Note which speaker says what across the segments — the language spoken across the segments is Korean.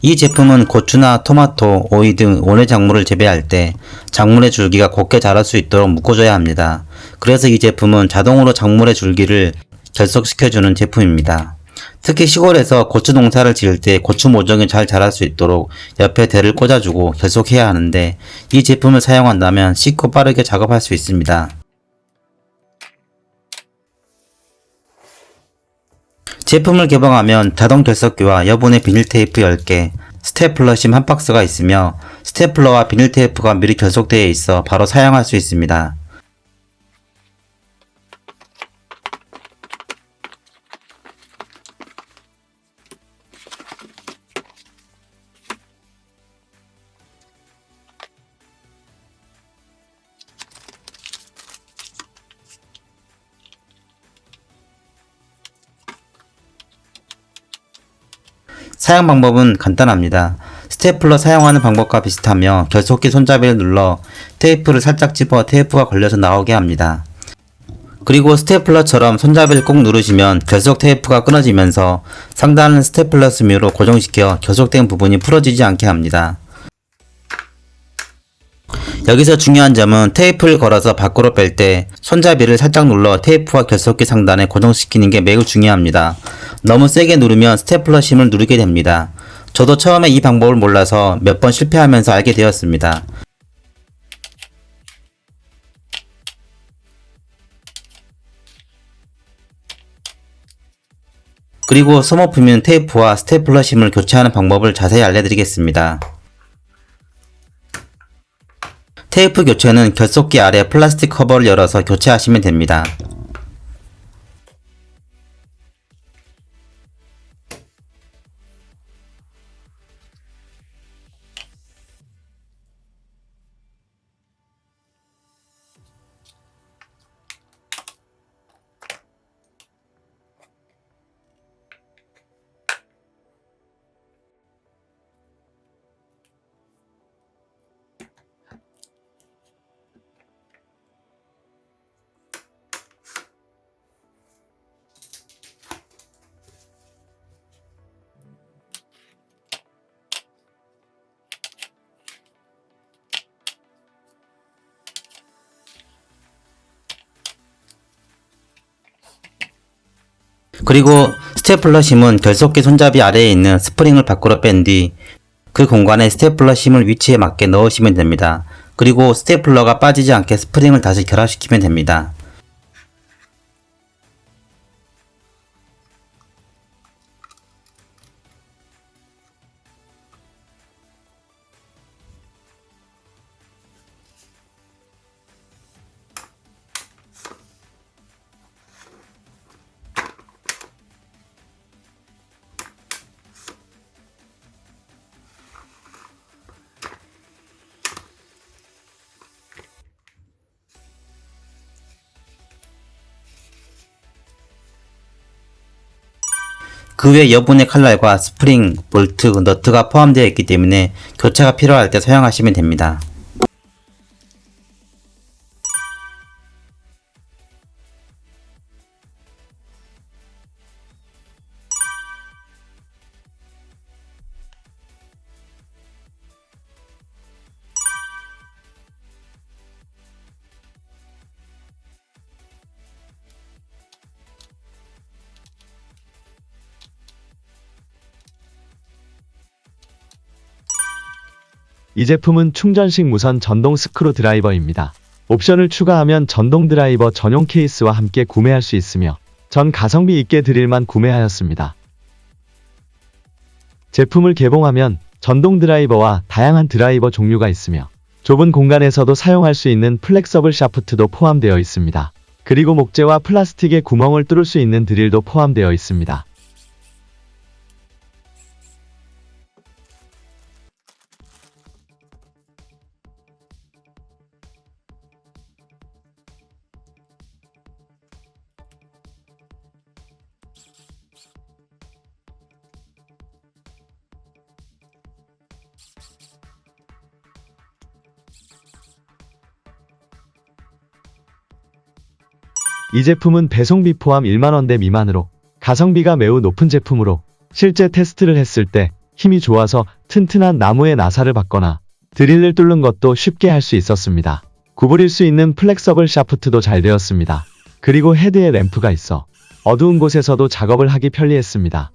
Speaker 1: 이 제품은 고추나 토마토, 오이 등 원예 작물을 재배할 때 작물의 줄기가 곱게 자랄 수 있도록 묶어줘야 합니다. 그래서 이 제품은 자동으로 작물의 줄기를 결속시켜주는 제품입니다. 특히 시골에서 고추 농사를 지을 때 고추 모종이 잘 자랄 수 있도록 옆에 대를 꽂아주고 결속해야 하는데 이 제품을 사용한다면 쉽고 빠르게 작업할 수 있습니다. 제품을 개봉하면 자동 결석기와 여분의 비닐 테이프 10개, 스테플러 심 한 박스가 있으며 스테플러와 비닐 테이프가 미리 결속되어 있어 바로 사용할 수 있습니다. 사용 방법은 간단합니다. 스테플러 사용하는 방법과 비슷하며 결속기 손잡이를 눌러 테이프를 살짝 집어 테이프가 걸려서 나오게 합니다. 그리고 스테플러처럼 손잡이를 꾹 누르시면 결속 테이프가 끊어지면서 상단은 스테플러 스미로 고정시켜 결속된 부분이 풀어지지 않게 합니다. 여기서 중요한 점은 테이프를 걸어서 밖으로 뺄 때 손잡이를 살짝 눌러 테이프와 결속기 상단에 고정시키는 게 매우 중요합니다. 너무 세게 누르면 스테플러 심을 누르게 됩니다. 저도 처음에 이 방법을 몰라서 몇 번 실패하면서 알게 되었습니다. 그리고 소모품인 테이프와 스테플러 심을 교체하는 방법을 자세히 알려드리겠습니다. 테이프 교체는 결속기 아래 플라스틱 커버를 열어서 교체하시면 됩니다. 그리고 스테플러 심은 결속기 손잡이 아래에 있는 스프링을 밖으로 뺀 뒤 그 공간에 스테플러 심을 위치에 맞게 넣으시면 됩니다. 그리고 스테플러가 빠지지 않게 스프링을 다시 결합시키면 됩니다. 그 외 여분의 칼날과 스프링, 볼트, 너트가 포함되어 있기 때문에 교체가 필요할 때 사용하시면 됩니다.
Speaker 2: 이 제품은 충전식 무선 전동 스크루 드라이버입니다. 옵션을 추가하면 전동 드라이버 전용 케이스와 함께 구매할 수 있으며 전 가성비 있게 드릴만 구매하였습니다. 제품을 개봉하면 전동 드라이버와 다양한 드라이버 종류가 있으며 좁은 공간에서도 사용할 수 있는 플렉서블 샤프트도 포함되어 있습니다. 그리고 목재와 플라스틱의 구멍을 뚫을 수 있는 드릴도 포함되어 있습니다. 이 제품은 배송비 포함 1만원대 미만으로 가성비가 매우 높은 제품으로 실제 테스트를 했을 때 힘이 좋아서 튼튼한 나무의 나사를 받거나 드릴을 뚫는 것도 쉽게 할 수 있었습니다. 구부릴 수 있는 플렉서블 샤프트도 잘 되었습니다. 그리고 헤드에 램프가 있어 어두운 곳에서도 작업을 하기 편리했습니다.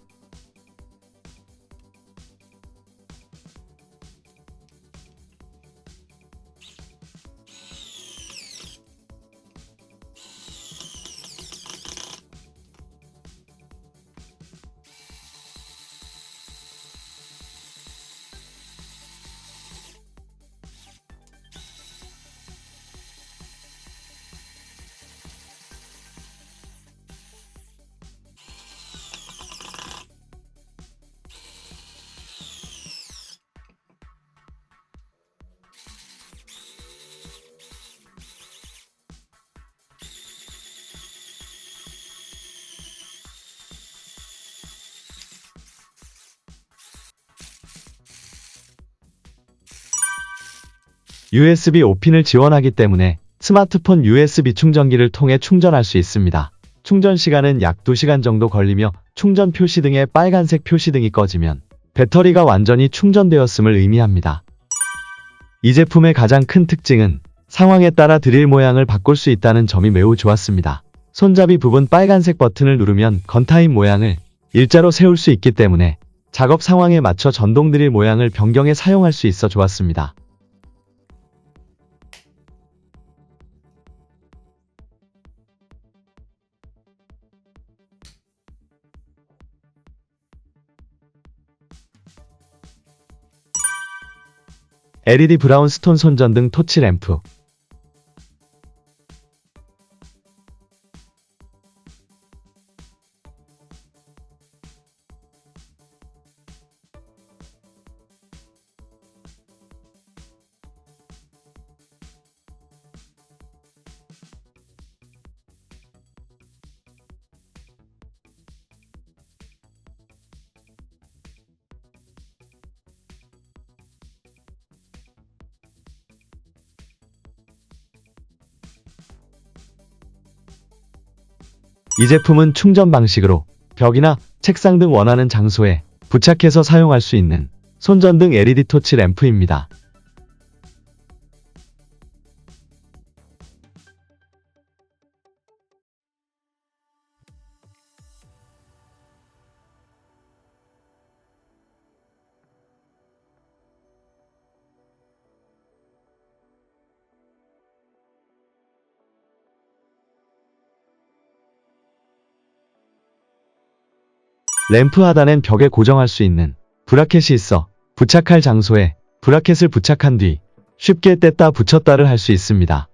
Speaker 2: USB 5핀을 지원하기 때문에 스마트폰 USB 충전기를 통해 충전할 수 있습니다. 충전 시간은 약 2시간 정도 걸리며 충전 표시 등의 빨간색 표시등이 꺼지면 배터리가 완전히 충전되었음을 의미합니다. 이 제품의 가장 큰 특징은 상황에 따라 드릴 모양을 바꿀 수 있다는 점이 매우 좋았습니다. 손잡이 부분 빨간색 버튼을 누르면 건타임 모양을 일자로 세울 수 있기 때문에 작업 상황에 맞춰 전동 드릴 모양을 변경해 사용할 수 있어 좋았습니다. LED 브라운 스톤 손전 등 토치 램프 이 제품은 충전 방식으로 벽이나 책상 등 원하는 장소에 부착해서 사용할 수 있는 손전등 LED 토치 램프입니다. 램프 하단엔 벽에 고정할 수 있는 브라켓이 있어 부착할 장소에 브라켓을 부착한 뒤 쉽게 뗐다 붙였다를 할 수 있습니다.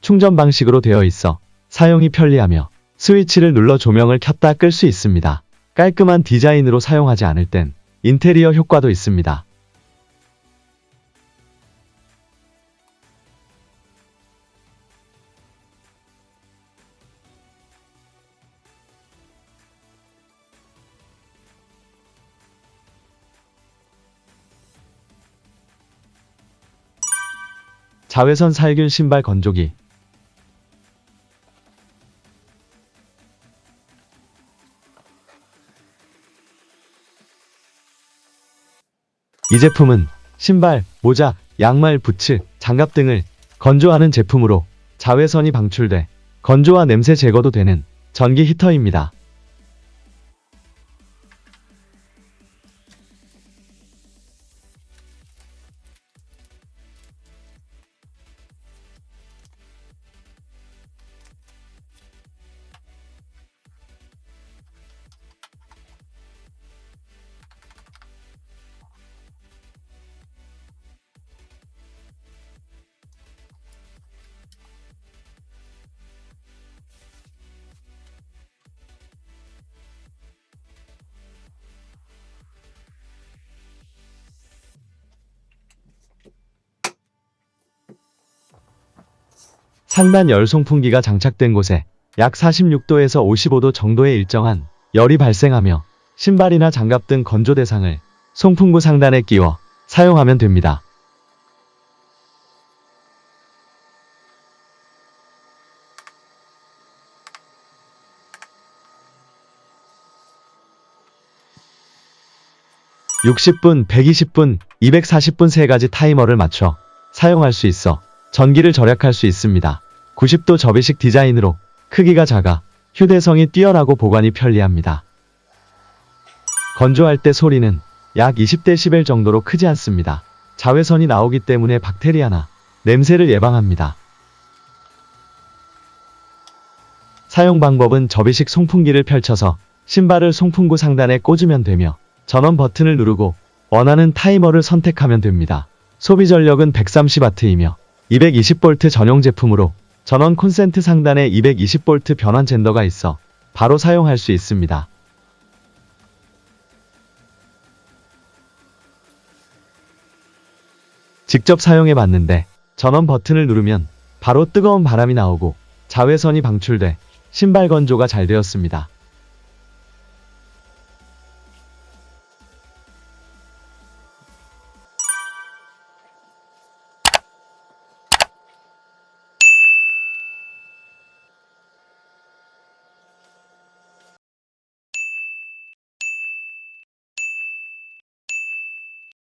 Speaker 2: 충전 방식으로 되어 있어 사용이 편리하며 스위치를 눌러 조명을 켰다 끌 수 있습니다. 깔끔한 디자인으로 사용하지 않을 땐 인테리어 효과도 있습니다. 자외선 살균 신발 건조기 이 제품은 신발, 모자, 양말, 부츠, 장갑 등을 건조하는 제품으로 자외선이 방출돼 건조와 냄새 제거도 되는 전기 히터입니다. 상단 열송풍기가 장착된 곳에 약 46도에서 55도 정도의 일정한 열이 발생하며 신발이나 장갑 등 건조 대상을 송풍구 상단에 끼워 사용하면 됩니다. (60분) (120분) (240분) 세 가지 타이머를 맞춰 사용할 수 있어 전기를 절약할 수 있습니다. 90도 접이식 디자인으로 크기가 작아 휴대성이 뛰어나고 보관이 편리합니다. 건조할 때 소리는 약 20dB 정도로 크지 않습니다. 자외선이 나오기 때문에 박테리아나 냄새를 예방합니다. 사용 방법은 접이식 송풍기를 펼쳐서 신발을 송풍구 상단에 꽂으면 되며 전원 버튼을 누르고 원하는 타이머를 선택하면 됩니다. 소비 전력은 130W이며 220V 전용 제품으로 전원 콘센트 상단에 220V 변환 젠더가 있어 바로 사용할 수 있습니다. 직접 사용해 봤는데 전원 버튼을 누르면 바로 뜨거운 바람이 나오고 자외선이 방출돼 신발 건조가 잘 되었습니다.